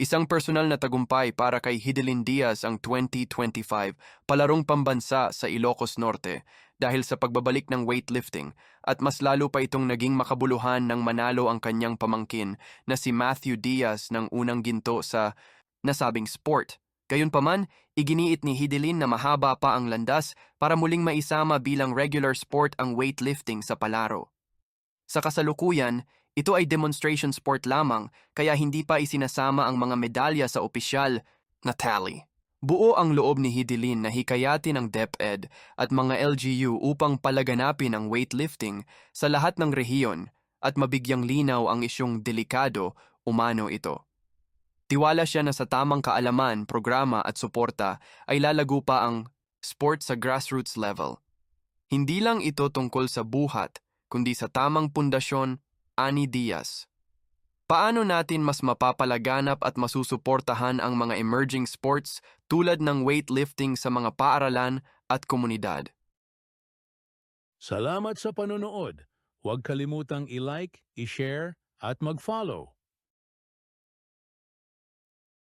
Isang personal na tagumpay para kay Hidelin Diaz ang 2025 palarong pambansa sa Ilocos Norte dahil sa pagbabalik ng weightlifting at mas lalo pa itong naging makabuluhan ng manalo ang kanyang pamangkin na si Matthew Diaz ng unang ginto sa nasabing sport. Gayunpaman, iginiit ni Hidelin na mahaba pa ang landas para muling maisama bilang regular sport ang weightlifting sa palaro. Sa kasalukuyan, ito ay demonstration sport lamang kaya hindi pa isinasama ang mga medalya sa opisyal na tally. Buo ang loob ni Hidilin na hikayatin ang DepEd at mga LGU upang palaganapin ang weightlifting sa lahat ng rehiyon at mabigyang linaw ang isyong delikado umano ito. Tiwala siya na sa tamang kaalaman, programa at suporta ay lalago pa ang sport sa grassroots level. Hindi lang ito tungkol sa buhat, kundi sa tamang pundasyon, Ani Diaz. Paano natin mas mapapalaganap at masusuportahan ang mga emerging sports tulad ng weightlifting sa mga paaralan at komunidad? Salamat sa panonood. Huwag kalimutang i-like, i-share at mag-follow.